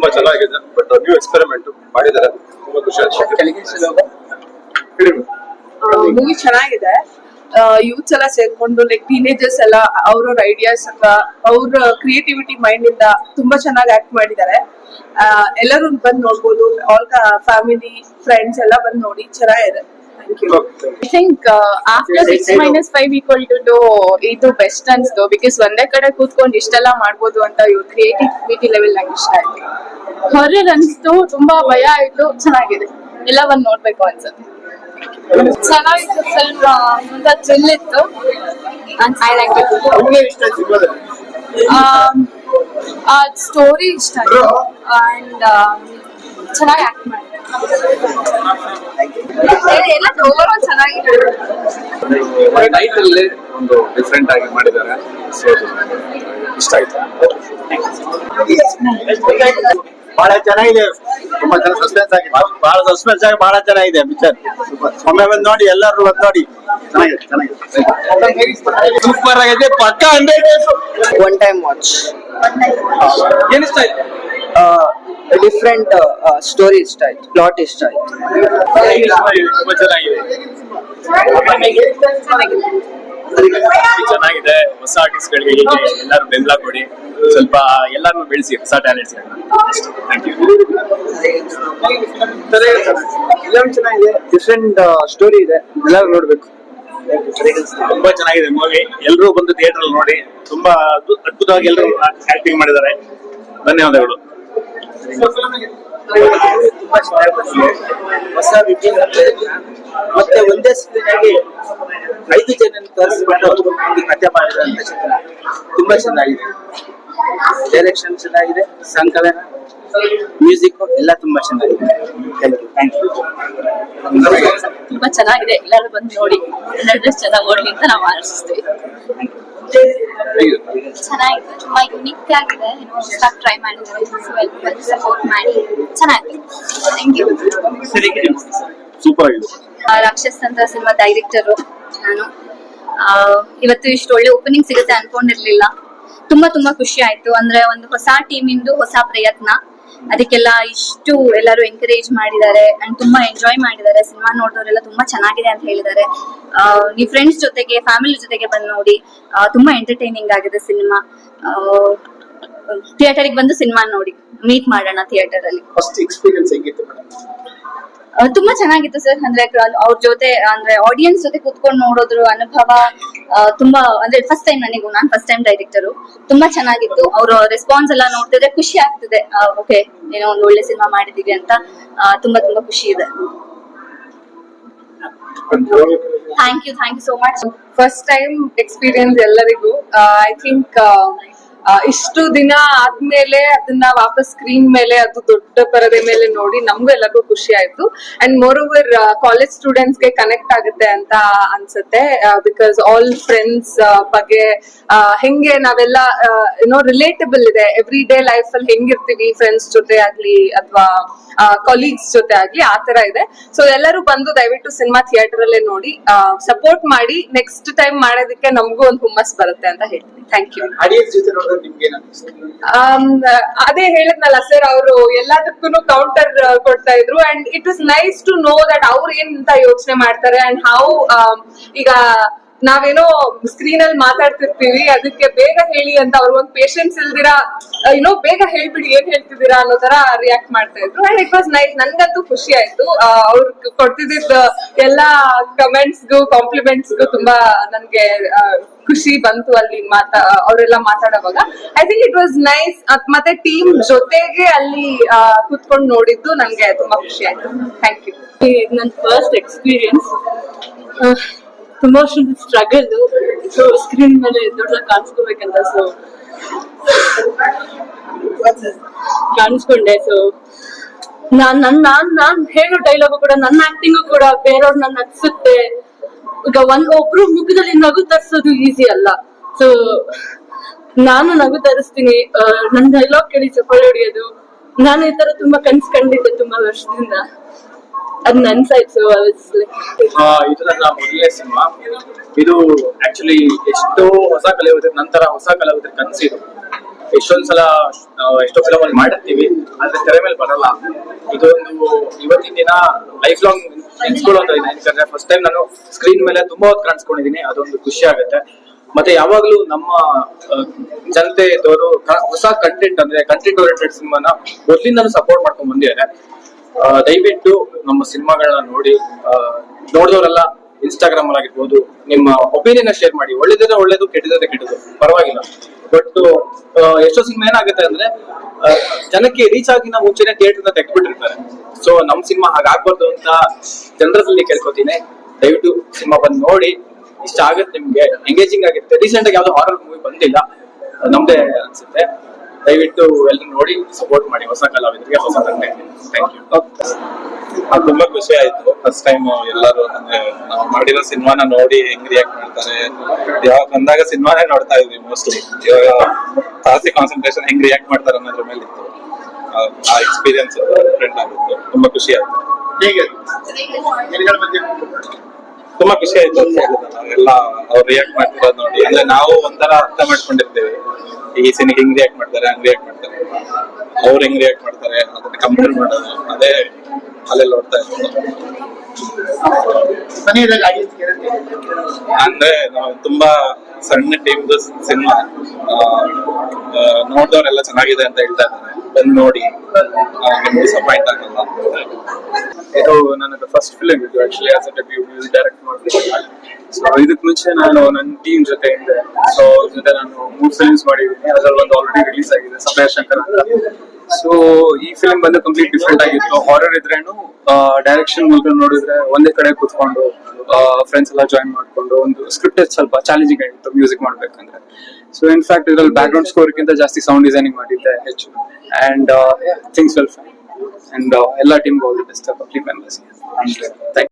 ತುಂಬಾ ಚೆನ್ನಾಗಿದೆ. But new experiment ಮಾಡಿದ್ದಾರೆ. ತುಂಬಾ ಖುಷಿ ಆಯ್ತು. ಮೂವಿ ಚೆನ್ನಾಗಿದೆ. ಯೂತ್ಸ್ ಎಲ್ಲ ಸೇರ್ಕೊಂಡು ಲೈಕ್ ಟೀನೇಜರ್ಸ್ ಎಲ್ಲ ಅವ್ರವ್ರ ಐಡಿಯಾಸ್ ಅಥವಾ ಅವ್ರ ಕ್ರಿಯೇಟಿವಿಟಿ ಮೈಂಡ್ ಇಂದ ತುಂಬಾ ಚೆನ್ನಾಗಿ ಆಕ್ಟ್ ಮಾಡಿದ್ದಾರೆ. ಎಲ್ಲರೂ ಬಂದ್ ನೋಡ್ಬೋದು. ಆಲ್ ಫ್ಯಾಮಿಲಿ ಫ್ರೆಂಡ್ಸ್ ಎಲ್ಲ ಬಂದು ನೋಡಿ ಚೆನ್ನಾಗಿದೆ. Thank you I think after six minus five equal to two ಇದು ಬೆಸ್ಟ್ ಅನ್ಸ್ತು. ಬಿಕಾಸ್ ಒಂದೇ ಕಡೆ ಕೂತ್ಕೊಂಡು ಇಷ್ಟೆಲ್ಲ ಮಾಡ್ಬೋದು ಅಂತ ಇವ್ರ ಕ್ರಿಯೇಟಿವಿಟಿ ಲೆವೆಲ್ ನಂಗೆ ಇಷ್ಟ ಆಯ್ತು. ಹೊರರ್ ಅನ್ಸ್ತು ತುಂಬಾ ಭಯ ಆಯ್ತು ಚೆನ್ನಾಗಿದೆ. ಎಲ್ಲ ಒಂದ್ ನೋಡ್ಬೇಕು ಅನ್ಸುತ್ತೆ. ಚೆನ್ನಾಗಿತ್ತು ಫಿಲ್ಮ್ ಒಂಥರ ಥ್ರಿಲ್ ಇತ್ತು. ಐ ಲೈಕ್ ನಿಮ್ಗೆ ಇಷ್ಟ ಸಿನಿಮಾದಲ್ಲಿ ಸ್ಟೋರಿ ಇಷ್ಟ ಆಯ್ತು. ಅಂಡ್ ಚೆನ್ನಾಗಿ ಆಕ್ಟ್ ಮಾಡಿ ಎಲ್ಲ ಓವರ್ ಚೆನ್ನಾಗಿದೆ. ನೈಟ್ ಅಲ್ಲಿ ಒಂದು ಡಿಫ್ರೆಂಟ್ ಆಗಿ ಮಾಡಿದ್ದಾರೆ. ಸೊ ಇಷ್ಟ ಆಯ್ತು. ಬಹಳ ಚೆನ್ನಾಗಿದೆ. ತುಂಬಾ ಚೆನ್ನಾಗಿ ಸಸ್ಪೆನ್ಸ್ ಆಗಿ ಬಹಳ ಸಸ್ಪೆನ್ಸ್ ಆಗಿ ಬಹಳ ಚೆನ್ನಾಗಿದೆ ಪಿಕ್ಚರ್ ಒಮ್ಮೆ ಬಂದು ನೋಡಿ ಎಲ್ಲರೂ ಬಂದು ನೋಡಿ. ಚೆನ್ನಾಗಿದೆ ಚೆನ್ನಾಗಿದೆ. ಸೂಪರ್ ಆಗಿದೆ. ಪಕ್ಕ ಹಂಡ್ರೆಡ್ ಒನ್ ಟೈಮ್ ವಾಚ್ ಏನು ಇಷ್ಟ ಆಯ್ತು? ಡಿಫ್ರೆಂಟ್ ಸ್ಟೋರಿ ಇಷ್ಟ ಆಯ್ತು. ಪ್ಲಾಟ್ ಇಷ್ಟ ಆಯ್ತು. ತುಂಬಾ ಚೆನ್ನಾಗಿದೆ ಚೆನ್ನಾಗಿದೆ. ಹೊಸ ಆರ್ಟಿಸ್ಟ್ ಗಳಿಗೆ ಹೀಗೆ ಎಲ್ಲರೂ ಬೆಂಬಲ ಕೊಡಿ. ಸ್ವಲ್ಪ ಎಲ್ಲರನ್ನು ಬೆಳೆಸಿ ಹೊಸ ಟ್ಯಾಲೆಂಟ್ಸ್ ಥ್ಯಾಂಕ್ ಯು ಫಿಲಮ್ ಚೆನ್ನಾಗಿದೆ ಡಿಫ್ರೆಂಟ್ ಸ್ಟೋರಿ ಇದೆ. ಎಲ್ಲರೂ ನೋಡ್ಬೇಕು. ತುಂಬಾ ಚೆನ್ನಾಗಿದೆ ಮೂವಿ ಎಲ್ಲರೂ ಬಂದು ಥಿಯೇಟರ್ ಅಲ್ಲಿ ನೋಡಿ ತುಂಬಾ ಅದ್ಭುತವಾಗಿ ಎಲ್ಲರೂ ಆಕ್ಟಿಂಗ್ ಮಾಡಿದ್ದಾರೆ. ಧನ್ಯವಾದಗಳು. ತುಂಬಾ ಚೆನ್ನಾಗಿ ಬಂದಿದೆ ಹೊಸ ವಿಭಿನ್ನ ಮತ್ತೆ ಒಂದೇ ಸ್ಕ್ರೀನ್ ಆಗಿ ಐದು ಜನ ಕರೆಸ್ಕೊಂಡು ಒಂದು ಕಥೆ ಮಾಡಿದಂತ ಚಿತ್ರ. ತುಂಬಾ ಚೆನ್ನಾಗಿದೆ. ಡೈರೆಕ್ಷನ್ ಚೆನ್ನಾಗಿದೆ ಸಂಕಲನ ಮ್ಯೂಸಿಕ್ ಎಲ್ಲ ತುಂಬಾ ಚೆನ್ನಾಗಿದೆ. ಥ್ಯಾಂಕ್ ಯು ಥ್ಯಾಂಕ್ ಯು ತುಂಬಾ ಚೆನ್ನಾಗಿದೆ. ಎಲ್ಲರೂ ಬಂದು ನೋಡಿ ಎಲ್ಲರೂ ಚೆನ್ನಾಗಿ ಓಡ್ಲಿ ಅಂತ ನಾವು ಆಶಿಸ್ತೀವಿ. ಚೆನ್ನಾಗಿದೆ. ತುಂಬಾ ಯುನಿಕ್ ಆಗಿದೆ. ಹೊಸದಾಗಿ ಟ್ರೈ ಮಾಡಿದ್ದಾರೆ. ಸೊ ಎಲ್ಲರೂ ಸಪೋರ್ಟ್ ಮಾಡಿ. ಚೆನ್ನಾಗಿದೆ. ಥ್ಯಾಂಕ್ ಯು ಸೂಪರ್ ಆಗಿದೆ. ರಾಕ್ಷಸ್ ಅಂತ ಸಿನಿಮಾ ಡೈರೆಕ್ಟರು ನಾನು. ಇವತ್ತು ಇಷ್ಟು ಒಳ್ಳೆ ಓಪನಿಂಗ್ ಸಿಗುತ್ತೆ ಅನ್ಕೊಂಡಿರ್ಲಿಲ್ಲ. ತುಂಬಾ ತುಂಬಾ ಖುಷಿ ಆಯ್ತು. ಅಂದ್ರೆ ಒಂದು ಹೊಸ ಟೀಮಿಂದು ಹೊಸ ಪ್ರಯತ್ನ. ಅದಕ್ಕೆಲ್ಲ ಇಷ್ಟು ಎಲ್ಲರೂ ಎಂಕರೇಜ್ ಮಾಡಿದ್ದಾರೆ ಅಂಡ್ ತುಂಬಾ ಎಂಜಾಯ್ ಮಾಡಿದ್ದಾರೆ. ಸಿನಿಮಾ ನೋಡಿದವರೆಲ್ಲ ತುಂಬಾ ಚೆನ್ನಾಗಿದೆ ಅಂತ ಹೇಳಿದ್ದಾರೆ. ನೀವು ಫ್ರೆಂಡ್ಸ್ ಜೊತೆಗೆ ಫ್ಯಾಮಿಲಿ ಜೊತೆಗೆ ಬಂದು ನೋಡಿ ತುಂಬಾ ಎಂಟರ್ಟೈನಿಂಗ್ ಆಗಿದೆ ಸಿನಿಮಾ. ಥಿಯೇಟರ್ಗೆ ಬಂದು ಸಿನಿಮಾ ನೋಡಿ ಮೀಟ್ ಮಾಡೋಣ ಥಿಯೇಟರ್ ಅಲ್ಲಿ. ಫಸ್ಟ್ ಎಕ್ಸ್ಪೀರಿಯನ್ಸ್ ಹೇಗಿತ್ತು ತುಂಬಾ ಚೆನ್ನಾಗಿತ್ತು ಸರ್ ಅಂದ್ರೆ ಅವ್ರ ಜೊತೆ, ಅಂದ್ರೆ ಆಡಿಯನ್ಸ್ ಜೊತೆ ಕುತ್ಕೊಂಡು ನೋಡೋದ್ರ ಅನುಭವ ತುಂಬಾ, ಅಂದ್ರೆ ಫಸ್ಟ್ ಟೈಮ್ ನನಗೂ, ನಾನ್ ಫಸ್ಟ್ ಟೈಮ್ ಡೈರೆಕ್ಟರು ತುಂಬಾ ಚೆನ್ನಾಗಿತ್ತು. ಅವ್ರ ರೆಸ್ಪಾನ್ಸ್ ಎಲ್ಲ ನೋಡ್ತಿದ್ರೆ ಖುಷಿ ಆಗ್ತಿದೆ. ಓಕೆ ಏನೋ ಒಂದು ಒಳ್ಳೆ ಸಿನಿಮಾ ಮಾಡಿದೀವಿ ಅಂತ ತುಂಬಾ ತುಂಬಾ ಖುಷಿ ಇದೆ. Thank you thank you so much first time experience ಎಲ್ಲರಿಗೂ. ಐ ಥಿಂಕ್ ಇಷ್ಟು ದಿನ ಆದ್ಮೇಲೆ ಅದನ್ನ ವಾಪಸ್ ಸ್ಕ್ರೀನ್ ಮೇಲೆ ಅದು ದೊಡ್ಡ ಪರದೆ ಮೇಲೆ ನೋಡಿ ನಮ್ಗೂ ಎಲ್ಲರಿಗೂ ಖುಷಿ ಆಯ್ತು. ಅಂಡ್ ಮೋರ್ ಓವರ್ ಕಾಲೇಜ್ ಸ್ಟೂಡೆಂಟ್ಸ್ಗೆ ಕನೆಕ್ಟ್ ಆಗುತ್ತೆ ಅಂತ ಅನ್ಸುತ್ತೆ ಬಿಕಾಸ್ ಆಲ್ ಫ್ರೆಂಡ್ಸ್ ಬಗ್ಗೆ ಹೆಂಗೆ ನಾವೆಲ್ಲ ಏನೋ ರಿಲೇಟಬಲ್ ಇದೆ. ಎವ್ರಿ ಡೇ ಲೈಫ್ ಅಲ್ಲಿ ಹೆಂಗಿರ್ತೀವಿ ಫ್ರೆಂಡ್ಸ್ ಜೊತೆ ಆಗ್ಲಿ ಅಥವಾ ಕೊಲೀಗ್ಸ್ ಜೊತೆ ಆಗ್ಲಿ, ಆ ತರ ಇದೆ. ಸೊ ಎಲ್ಲರೂ ಬಂದು ದಯವಿಟ್ಟು ಸಿನಿಮಾ ಥಿಯೇಟರ್ ಅಲ್ಲೇ ನೋಡಿ ಸಪೋರ್ಟ್ ಮಾಡಿ ನೆಕ್ಸ್ಟ್ ಟೈಮ್ ಮಾಡೋದಕ್ಕೆ ನಮಗೂ ಒಂದು ಹುಮ್ಮಸ್ ಬರುತ್ತೆ ಅಂತ ಹೇಳ್ತೀನಿ. ಥ್ಯಾಂಕ್ ಯು ಅದೇ ಹೇಳಿದ್ನಲ್ಲ ಸರ್, ಅವರು ಎಲ್ಲದಕ್ಕೂ ಕೌಂಟರ್ ಕೊಡ್ತಾ ಇದ್ರು. And it is nice to know that ಅವ್ರು ಏನ್ ಅಂತ ಯೋಚನೆ ಮಾಡ್ತಾರೆ ಅಂಡ್ ಹೌ ಈಗ ನಾವೇನೋ ಸ್ಕ್ರೀನ್ ಅಲ್ಲಿ ಮಾತಾಡ್ತಿರ್ತೀವಿ, ಅದಕ್ಕೆ ಬೇಗ ಹೇಳಿ ಅಂತ ಅವ್ರಿಗೊಂದು ಪೇಶನ್ಸ್ ಇಲ್ದಿರಾ ಏನೋ ಬೇಗ ಹೇಳ್ಬಿಡಿ, ಏನ್ ಹೇಳ್ತಿದ್ದೀರಾ ಅನ್ನೋ ತರ ರಿಯಾಕ್ಟ್ ಮಾಡ್ತಾ ಇದ್ರು. ಅಂಡ್ ಇಟ್ ವಾಸ್ ನೈಸ್ ನನ್ಗಂತೂ ಖುಷಿ ಆಯ್ತು. ಅವ್ರು ಕೊಡ್ತಿದ್ದ ಎಲ್ಲಾ ಕಮೆಂಟ್ಸ್ಗೂ ಕಾಂಪ್ಲಿಮೆಂಟ್ಸ್ಗೂ ತುಂಬಾ ನನ್ಗೆ ಖುಷಿ ಬಂತು ಅಲ್ಲಿ ಮಾತಾ, ಅವರೆಲ್ಲ ಮಾತಾಡುವಾಗ. I think it was nice ಮತ್ತೆ ಟೀಮ್ ಜೊತೆಗೆ ಅಲ್ಲಿ ಕುತ್ಕೊಂಡು ನೋಡಿದ್ದು ನಂಗೆ ತುಂಬಾ ಖುಷಿ ಆಯ್ತು. ಥ್ಯಾಂಕ್ ಯು ನನ್ನ ಫಸ್ಟ್ ಎಕ್ಸ್ಪೀರಿಯನ್ಸ್ ತುಂಬಾ ಸ್ಟ್ರಗಲ್ ಸೊ ಸ್ಕ್ರೀನ್ ಮೇಲೆ ದೊಡ್ಡ ಕಾಣಿಸ್ಕೋಬೇಕಂತ ಸೊ ಕಾಣಿಸ್ಕೊಂಡೆ ಸೊ ನಾನ್ ನನ್ನ ನಾನ್ ನಾನ್ ಹೇಳೋ ಡೈಲಾಗು ಕೂಡ, ನನ್ನ ಆಕ್ಟಿಂಗು ಕೂಡ ಬೇರೆಯವ್ರು ನನ್ನ ನಗ್ಸುತ್ತೆ. ಈಗ ಒಂದ್ ಒಬ್ರು ಮುಖದಲ್ಲಿ ನಗು ತರಿಸೋದು ಈಸಿ ಅಲ್ಲ. ಸೊ ನಾನು ನಗು ತರಿಸ್ತೀನಿ. ನನ್ನ ನನ್ ಡೈಲಾಗ್ ಕೇಳಿ ಚಪ್ಪಾಳೆ ಹೊಡಿಯೋದು. ನಾನು ಈ ತರ ತುಂಬಾ ಕನ್ಸ್ ಕಂಡಿದ್ದೆ ತುಂಬಾ ವರ್ಷದಿಂದ. ಅದ್ ನನ್ಸಾಯ್ತು ಇದು ನನ್ನ ಮೊದಲನೇ ಸಿನಿಮಾ. ಇದು ಆಕ್ಚುಲಿ ಎಷ್ಟೋ ಹೊಸ ಕಲಾವಿದರ ನಂತರ ಹೊಸ ಕಲಾವಿದರ ಕನಸಿದು. ಎಷ್ಟೊಂದ್ ಸಲ ಎಷ್ಟೋ ಫಿಲಮ್ ಅಲ್ಲಿ ಮಾಡಿರ್ತೀವಿ, ಆದ್ರೆ ತೆರೆ ಮೇಲೆ ಬರಲ್ಲ. ಇದೊಂದು ಇವತ್ತಿನ ದಿನ ಲೈಫ್ ಲಾಂಗ್ ನೆನ್ಸ್ಕೊಳ್ಳೋದು ಇದೆ ಯಾಕಂದ್ರೆ ಫಸ್ಟ್ ಟೈಮ್ ನಾನು ಸ್ಕ್ರೀನ್ ಮೇಲೆ ತುಂಬಾ ಹೊತ್ತು ಕಾಣಿಸ್ಕೊಂಡಿದೀನಿ ಅದೊಂದು ಖುಷಿ ಆಗುತ್ತೆ. ಮತ್ತೆ ಯಾವಾಗ್ಲೂ ನಮ್ಮ ಜನತೆ ಕ- ಹೊಸ ಕಂಟೆಂಟ್ ಅಂದ್ರೆ ಕಂಟೆಂಟ್ ಓರಿಯೆಂಟೆಡ್ ಸಿನಿಮಾನ ಮೊದ್ಲಿಂದನೂ ಸಪೋರ್ಟ್ ಮಾಡ್ಕೊಂಡ್ ಬಂದಿದ್ದಾರೆ. ದಯವಿಟ್ಟು ನಮ್ಮ ಸಿನಿಮಾಗಳನ್ನ ನೋಡಿ ನೋಡ್ದವ್ರೆಲ್ಲ ಇನ್ಸ್ಟಾಗ್ರಾಮ್ ಅಲ್ಲಿ ಆಗಿರ್ಬೋದು, ನಿಮ್ಮ ಒಪಿನಿಯನ್ ಶೇರ್ ಮಾಡಿ. ಒಳ್ಳೇದಿದ್ರೆ ಒಳ್ಳೇದು, ಕೆಟ್ಟದಿದ್ರೆ ಕೆಟ್ಟದು. ಪರವಾಗಿಲ್ಲ. ಬಟ್ ಎಷ್ಟೋ ಸಿನಿಮಾ ಏನಾಗುತ್ತೆ ಅಂದ್ರೆ ಜನಕ್ಕೆ ರೀಚ್ ಆಗಿನ ಮುಂಚೆನೆ ಥಿಯೇಟರ್ನ ತೆಗ್ದ್ಬಿಟ್ಟಿರ್ತಾರೆ. ಸೊ ನಮ್ ಸಿನಿಮಾ ಹಾಗಾಗ್ಬಾರ್ದು ಅಂತ ಜನರಲ್ಲಿ ಕೇಳ್ಕೊತೀನಿ. ದಯವಿಟ್ಟು ಸಿನಿಮಾ ಬಂದು ನೋಡಿ. ಇಷ್ಟ ಆಗುತ್ತೆ ನಿಮ್ಗೆ. ಎಂಗೇಜಿಂಗ್ ಆಗಿರುತ್ತೆ. ರೀಸೆಂಟ್ ಆಗಿ ಯಾವ್ದೋ ಹಾರರ್ ಮೂವಿ ಬಂದಿಲ್ಲ. ನಮ್ದೇ ಅನ್ಸುತ್ತೆ. ದಯವಿಟ್ಟು ಎಲ್ಲರೂ ನೋಡಿ ಸಪೋರ್ಟ್ ಮಾಡಿ ಹೊಸ ಕಲಾವಿದರಿಗೆ ಹೊಸ ತಂದೆ ಥ್ಯಾಂಕ್ ಯು ತುಂಬಾ ಖುಷಿ ಆಯ್ತು. ಫಸ್ಟ್ ಟೈಮ್ ಎಲ್ಲರೂ ಅಂದ್ರೆ ನಾವು ಮಾಡಿರೋ ಸಿನಿಮಾನ ನೋಡಿ ಹೆಂಗ್ ರಿಯಾಕ್ಟ್ ಮಾಡ್ತಾರೆ. ಯಾವಾಗ ಬಂದಾಗ ಸಿನಿಮಾನೇ ನೋಡ್ತಾ ಇದ್ವಿ ಮೋಸ್ಟ್ಲಿ ಇವಾಗ ಜಾಸ್ತಿ ಕಾನ್ಸಂಟ್ರೇಷನ್ ಹೆಂಗ್ ರಿಯಾಕ್ಟ್ ಮಾಡ್ತಾರೆ ಅನ್ನೋದ್ರ ಮೇಲೆ ಇತ್ತು. ಆ- ಎಕ್ಸ್ಪೀರಿಯನ್ಸ್ ಡಿಫ್ರೆಂಟ್ ಆಗಿತ್ತು. ತುಂಬಾ ಖುಷಿ ಆಯ್ತು. ಹೇಗೆ. ತುಂಬಾ ಖುಷಿ ಆಯ್ತು ಎಲ್ಲ ಅವ್ರು ರಿಯಾಕ್ಟ್ ಮಾಡ್ತಿರೋದು ನೋಡಿ. ಅಂದ್ರೆ ನಾವು ಒಂಥರ ಅರ್ಥ ಮಾಡ್ಕೊಂಡಿರ್ತೇವೆ. ಈ ಸಿನಿಗೆ ಹಿಂಗ್ ರಿಯಾಕ್ಟ್ ಮಾಡ್ತಾರೆ ಹಂಗ್ ರಿಯಾಕ್ಟ್ ಮಾಡ್ತಾರೆ. ಅವ್ರು ಹೆಂಗ್ ರಿಯಾಕ್ಟ್ ಮಾಡ್ತಾರೆ ಅದನ್ನ ಕಂಪೇರ್ ಮಾಡೋದು ಅದೇ ಅಲ್ಲೆಲ್ಲ ನೋಡ್ತಾ ಇತ್ತು? ಅಂದ್ರೆ ನಾವು ತುಂಬಾ ಸಣ್ಣ ಟೀಮ್ ಸಿನಿಮಾ ನೋಡಿದವರೆಲ್ಲ ಚೆನ್ನಾಗಿದೆ ಅಂತ ಹೇಳ್ತಾ ಇದ್ದಾರೆ. ಬಂದು ನೋಡಿ. ನಿಮ್ಗೆ ಡಿಸಪಾಯಿಂಟ್ ಆಗಲ್ಲ. ಇದು ನನ್ನ ಫಸ್ಟ್ ಫಿಲ್ಮ್ ಇದು actually as a debut music direct ಮಾಡ್ತೀನಿ ಸೊ ಇದಕ್ಕೆ ಮುಂಚೆ ನಾನು ನನ್ನ ಟೀಮ್ ಜೊತೆ ಇದ್ದೆ ಸೊ ಜೊತೆ ನಾನು ಮೂರು ಫಿಲ್ಮ್ಸ್ ಮಾಡಿದ್ದೀನಿ. ಅದರಲ್ಲಿ ಒಂದು ಆಲ್ರೆಡಿ ರಿಲೀಸ್ ಆಗಿದೆ ಸಮಯ ಶಂಕರ್ ಸೊ ಈ ಫಿಲ್ಮ್ ಬಂದು ಕಂಪ್ಲೀಟ್ ಡಿಫ್ರೆಂಟ್ ಆಗಿತ್ತು. ಹಾರರ್ ಇದ್ರೇನು ಡೈರೆಕ್ಷನ್ ಮೂಲಕ ನೋಡಿದ್ರೆ ಒಂದೇ ಕಡೆ ಕೂತ್ಕೊಂಡು ಫ್ರೆಂಡ್ಸ್ ಎಲ್ಲ ಜಾಯಿನ್ ಮಾಡ್ಕೊಂಡು, ಒಂದು ಸ್ಕ್ರಿಪ್ಟ್ ಸ್ವಲ್ಪ ಚಾಲೆಂಜಿಂಗ್ ಆಗಿತ್ತು ಮ್ಯೂಸಿಕ್ ಮಾಡ್ಬೇಕಂದ್ರೆ. ಸೊ ಇನ್ಫ್ಯಾಕ್ಟ್ ಇದ್ರಲ್ಲಿ ಬ್ಯಾಕ್ ಗ್ರೌಂಡ್ ಸ್ಕೋರ್ಗಿಂತ ಜಾಸ್ತಿ ಸೌಂಡ್ ಡಿಸೈನಿಂಗ್ ಮಾಡಿದ್ದೆ ಹೆಚ್ಚು. And things well fine and ಎಲ್ಲ team all the best members thank